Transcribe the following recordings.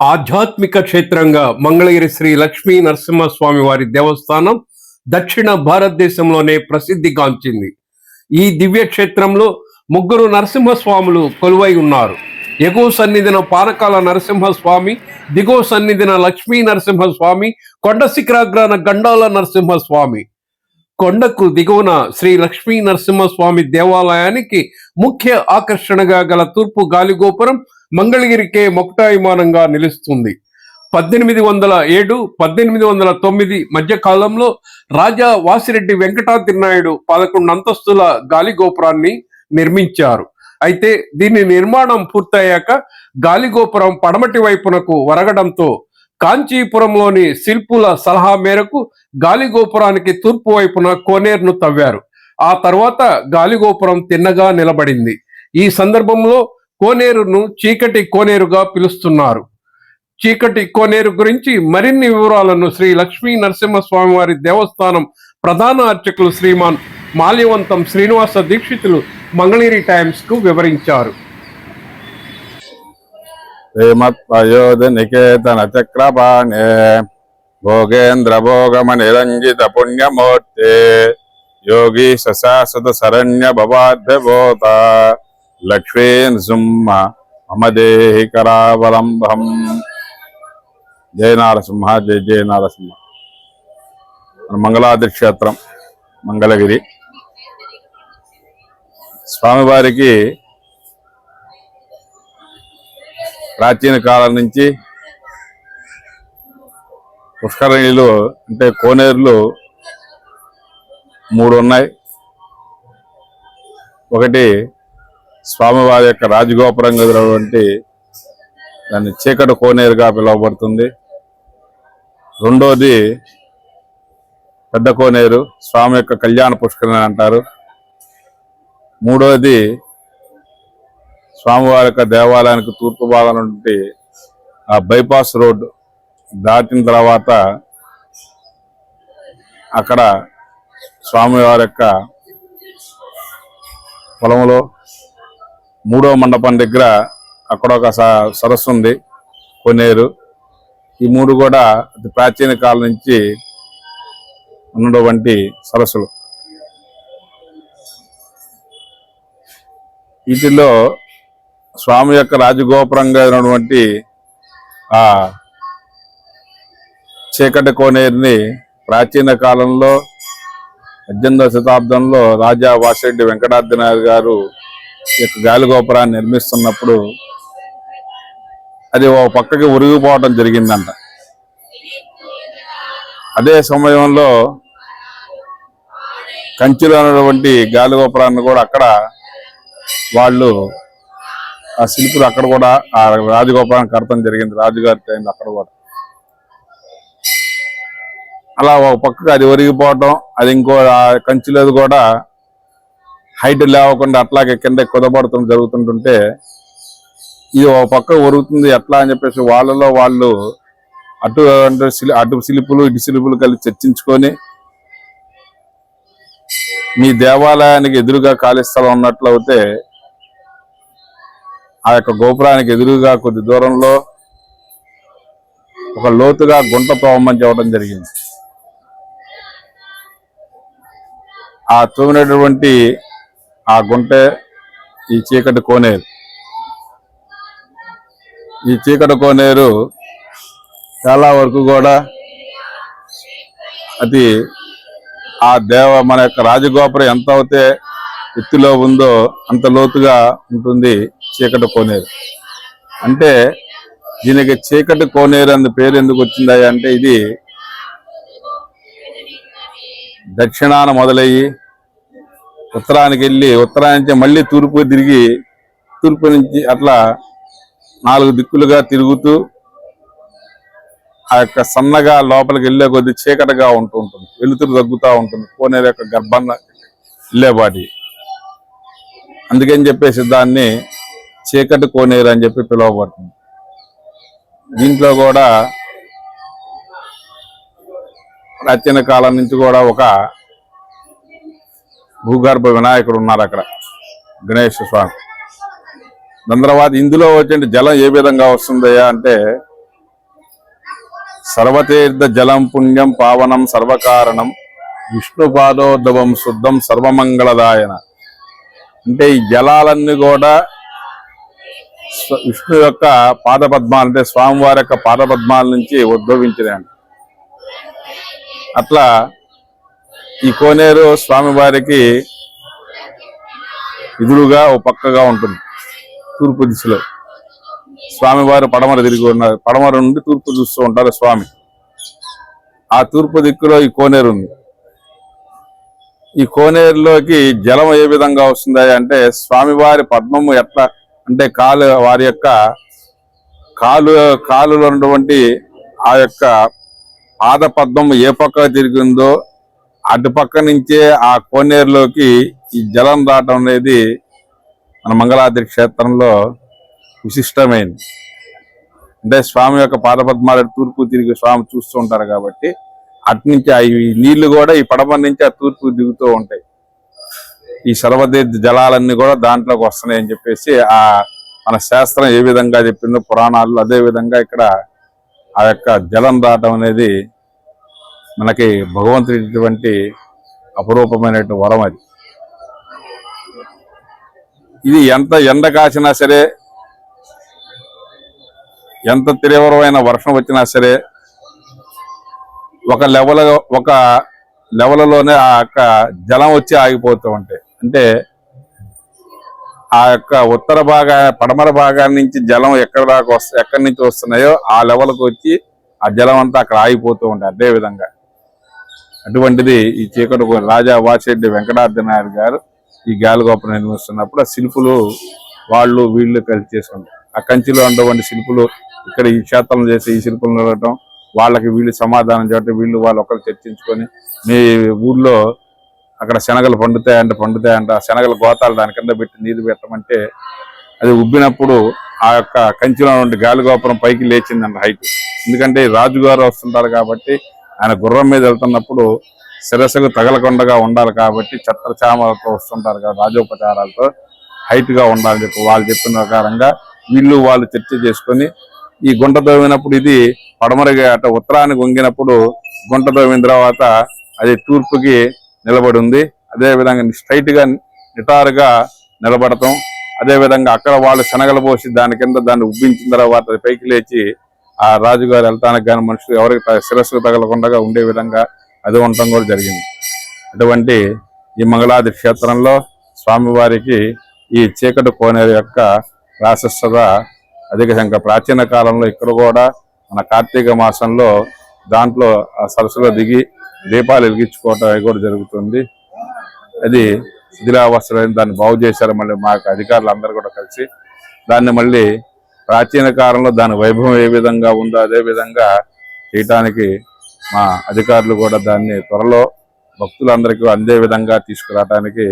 ఆధ్యాత్మిక క్షేత్రంగా మంగళగిరి శ్రీ లక్ష్మీ నరసింహస్వామి వారి దేవస్థానం దక్షిణ భారతదేశంలోనే ప్రసిద్ధిగాంచింది ఈ దివ్య క్షేత్రంలో ముగ్గురు నరసింహస్వాములు కొలువై ఉన్నారు. ఎగువ సన్నిధిన పానకాల నరసింహస్వామి దిగువ సన్నిధిన లక్ష్మీ నరసింహస్వామి కొండ శిఖరాగ్రాన గండాల నరసింహస్వామి. కొండకు దిగువన శ్రీ లక్ష్మీ నరసింహస్వామి దేవాలయానికి ముఖ్య ఆకర్షణగా గల తూర్పు గాలిగోపురం మంగళగిరికే మొకటాయమానంగా నిలుస్తుంది. పద్దెనిమిది వందల ఏడు పద్దెనిమిది వందల తొమ్మిది మధ్య కాలంలో రాజా వాసిరెడ్డి వెంకటాద్రి నాయుడు పదకొండు అంతస్తుల గాలిగోపురాన్ని నిర్మించారు. అయితే దీని నిర్మాణం పూర్తయ్యాక గాలిగోపురం పడమటి వైపునకు వరగడంతో కాంచీపురంలోని శిల్పుల సలహా మేరకు గాలిగోపురానికి తూర్పు వైపున కోనేరును తవ్వారు. ఆ తర్వాత గాలిగోపురం తిన్నగా నిలబడింది. ఈ సందర్భంలో కోనేరును చీకటి కోనేరుగా పిలుస్తున్నారు. చీకటి కోనేరు గురించి మరిన్ని వివరాలను శ్రీ లక్ష్మీ నరసింహస్వామి వారి దేవస్థానం ప్రధాన అర్చకులు శ్రీమాన్ మాల్యవంతం శ్రీనివాస దీక్షితులు మంగళగిరి టైమ్స్కు వివరించారు. నికేతన చక్రపాణే భోగేంద్ర భోగమనిరంజిత పుణ్యమూర్తి. యోగి సశాశ్వత శరణ్య భవాభ్యభూత లక్ష్మీ నృసింహ మమ దేహి కరావలంబం జయ నారసింహ జయ జయ నారసింహ మన మంగళాద్రి క్షేత్రం మంగళగిరి స్వామివారికి ప్రాచీన కాలం నుంచి పుష్కరణిలు అంటే కోనేరులు మూడు ఉన్నాయి. ఒకటి స్వామివారి యొక్క రాజగోపురం గదినటువంటి దాన్ని చీకటి కోనేరుగా పిలువబడుతుంది. రెండోది పెద్ద కోనేరు స్వామి యొక్క కళ్యాణ పుష్కరిణి అంటారు. మూడోది స్వామివారి యొక్క దేవాలయానికి తూర్పు భాగం నుండి ఆ బైపాస్ రోడ్ దాటిన తర్వాత అక్కడ స్వామివారి యొక్క పొలంలో మూడో మండపం దగ్గర అక్కడ ఒక స- సరస్సు ఉంది. కొనేరు ఈ మూడు కూడా అతి ప్రాచీన కాలం నుంచి ఉన్నటువంటి సరస్సులు. వీటిలో స్వామి యొక్క రాజగోపురంగా ఉన్నటువంటి ఆ చీకటి కోనేరుని ప్రాచీన కాలంలో పద్దెనిమిదవ శతాబ్దంలో రాజా వాసిరెడ్డి వెంకటాద్రినాథ్ గారు యొక్క గాలిగోపురాన్ని నిర్మిస్తున్నప్పుడు అది ఓ పక్కకి ఉరిగిపోవడం జరిగిందంట. అదే సమయంలో కంచిలో ఉన్నటువంటి గాలిగోపురాన్ని కూడా అక్కడ వాళ్ళు ఆ శిల్పులు అక్కడ కూడా ఆ రాజగోపురాన్ని కడతం జరిగింది. రాజుగారి టైంలో అక్కడ కూడా. అలా ఒక పక్కకు అది ఒరిగిపోవటం అది ఇంకో ఆ కంచిలోది కూడా హైట్ లేవకుండా అట్లాగే కింద కుదబడటం జరుగుతుంటుంటే ఇది ఒక పక్క ఒరుగుతుంది ఎట్లా అని చెప్పేసి వాళ్ళలో వాళ్ళు అటు అంటే శిలి- అటు శిల్పులు ఇటు శిల్పులు కలిసి చర్చించుకొని మీ దేవాలయానికి ఎదురుగా ఖాళీ స్థలం ఉన్నట్లయితే ఆ యొక్క గోపురానికి ఎదురుగా కొద్ది దూరంలో ఒక లోతుగా గుంట తోమని చెప్పడం జరిగింది. ఆ తోమినటువంటి ఆ గుంటే ఈ చీకటి కోనేరు. ఈ చీకటి కోనేరు చాలా వరకు కూడా అది ఆ దేవ మన యొక్క రాజగోపురం ఎంత అయితే ఎత్తులో ఉందో అంత లోతుగా ఉంటుంది చీకటి కోనేరు. అంటే దీనికి చీకటి కోనేరు అన్న పేరు ఎందుకు వచ్చిందా అంటే ఇది దక్షిణాన మొదలయ్యి ఉత్తరానికి వెళ్ళి ఉత్తరానికి నుంచి మళ్ళీ తూర్పు తిరిగి తూర్పు నుంచి అట్లా నాలుగు దిక్కులుగా తిరుగుతూ ఆ యొక్క సన్నగా లోపలికి వెళ్ళే కొద్ది చీకటిగా ఉంటూ ఉంటుంది. వెలుతురు తగ్గుతూ ఉంటుంది. కోనేరు యొక్క గర్భంగా వెళ్ళేపాటి అందుకని చెప్పేసి దాన్ని చీకటి కోనేరు అని చెప్పి పిలువబడుతుంది. దీంట్లో కూడా ప్రాచీన కాలం నుంచి కూడా ఒక భూగర్భ వినాయకుడు ఉన్నారు అక్కడ. గణేష్ స్వామి. దాని తర్వాత ఇందులో వచ్చే జలం ఏ విధంగా వస్తుందయ్యా అంటే సర్వతీర్థ జలం పుణ్యం పావనం సర్వకారణం విష్ణుపాదోద్భవం శుద్ధం సర్వమంగళదాయన. అంటే ఈ జలాలన్నీ కూడా విష్ణు యొక్క పాదపద్మాలు అంటే స్వామివారి యొక్క పాదపద్మాల నుంచి ఉద్భవించినాయి అట్లా ఈ కోనేరు స్వామివారికి ఎదురుగా ఓ పక్కగా ఉంటుంది తూర్పు దిశలో. స్వామివారు పడమర తిరిగి ఉన్నారు. పడమర నుండి తూర్పు చూస్తూ ఉంటారు స్వామి. ఆ తూర్పు దిక్కులో ఈ కోనేరు ఉంది. ఈ కోనేరులోకి జలం ఏ విధంగా వస్తుంది అంటే స్వామివారి పద్మము ఎట్లా అంటే కాలు వారి యొక్క కాలు కాలులో ఉన్నటువంటి ఆ యొక్క పాద పద్మం ఏ పక్క తిరిగిందో అటు పక్క నుంచే ఆ కోనేరులోకి ఈ జలం రావటం అనేది మన మంగళాద్రి క్షేత్రంలో విశిష్టమైంది. అంటే స్వామి యొక్క పాదపద్మాల తూర్పు తిరిగి స్వామి చూస్తూ ఉంటారు కాబట్టి అటు నుంచి ఈ నీళ్ళు కూడా ఈ పడమ నుంచి ఆ తూర్పు దిగుతూ ఉంటాయి. ఈ సర్వతీర్థ జలాలన్నీ కూడా దాంట్లోకి వస్తున్నాయి అని చెప్పేసి ఆ మన శాస్త్రం ఏ విధంగా చెప్పిందో పురాణాలు అదే విధంగా ఇక్కడ ఆ యొక్క జలం రావటం అనేది మనకి భగవంతుడిటువంటి అపురూపమైన వరం అది. ఇది ఎంత ఎండ కాసినా సరే ఎంత తీవ్రమైన వర్షం వచ్చినా సరే ఒక లెవెల్ ఒక లెవెల్లోనే ఆ యొక్క జలం వచ్చి ఆగిపోతూ ఉంటాయి అంటే ఆ యొక్క ఉత్తర భాగా పడమర భాగాన్ని నుంచి జలం ఎక్కడ దాకా వస్తా ఎక్కడి నుంచి వస్తున్నాయో ఆ లెవెల్కి వచ్చి ఆ జలం అంతా అక్కడ ఆగిపోతూ ఉంటాయి అదే విధంగా. అటువంటిది ఈ చీకటి రాజా వాసిరెడ్డి వెంకటార్ధనాయుడు గారు ఈ గాలిగోపురం నిర్మిస్తున్నప్పుడు ఆ శిల్పులు వాళ్ళు వీళ్ళు కలిసి చేసుకుంటారు ఆ కంచిలో ఉన్నటువంటి శిల్పులు ఇక్కడ ఈ క్షేత్రం చేసి ఈ శిల్పులు నిలవటం వాళ్ళకి వీళ్ళు సమాధానం చేయటం వీళ్ళు వాళ్ళు ఒకరు చర్చించుకొని మీ ఊర్లో అక్కడ శనగలు పండుతాయంట పండుతాయంట ఆ శనగలు గోతాలు దాని కింద పెట్టి నీరు పెట్టమంటే అది ఉబ్బినప్పుడు ఆ యొక్క కంచిలో నుండి గాలిగోపురం పైకి లేచిందంట హైట్. ఎందుకంటే రాజుగారు వస్తుంటారు కాబట్టి ఆయన గుర్రం మీద వెళ్తున్నప్పుడు శిరస్సుకు తగలకుండా ఉండాలి కాబట్టి చట్టచామలతో వస్తుంటారు కదా రాజోపచారాలతో హైట్గా ఉండాలని చెప్పి వాళ్ళు చెప్పిన ప్రకారంగా వీళ్ళు వాళ్ళు చర్చ చేసుకొని ఈ గుంట తోమినప్పుడు ఇది పడమరగా అట ఉత్తరానికి వంగినప్పుడు గుంట తోమిన తర్వాత అది తూర్పుకి నిలబడి ఉంది. అదేవిధంగా స్ట్రైట్గా నిటారుగా నిలబడటం అదేవిధంగా అక్కడ వాళ్ళు శనగలు పోసి దాని కింద దాన్ని ఉబ్బించిన తర్వాత పైకి లేచి ఆ రాజుగారు వెళ్తానికి కానీ మనుషులు ఎవరికి శిరస్సుకు తగలకుండా ఉండే విధంగా అది ఉండటం కూడా జరిగింది. అటువంటి ఈ మంగళాది క్షేత్రంలో స్వామివారికి ఈ చీకటి కోనేరు యొక్క ప్రాశస్యత అధిక సంఖ్య. ప్రాచీన కాలంలో ఇక్కడ కూడా మన కార్తీక మాసంలో దాంట్లో ఆ సరస్సులో దిగి దీపాలు వెలిగించుకోవటం కూడా జరుగుతుంది. అది శిథిలావస్థలైన దాన్ని బాగు చేశారు మళ్ళీ మాకు అధికారులు అందరూ కూడా కలిసి. దాన్ని మళ్ళీ ప్రాచీన కాలంలో దాని వైభవం ఏ విధంగా ఉందో అదే విధంగా చేయటానికి మా అధికారులు కూడా దాన్ని త్వరలో భక్తులందరికీ అందే విధంగా తీసుకురావడానికి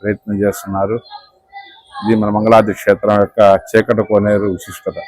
ప్రయత్నం చేస్తున్నారు. ఇది మన మంగళాది క్షేత్రం యొక్క చీకటి కోనేరు విశిష్టత.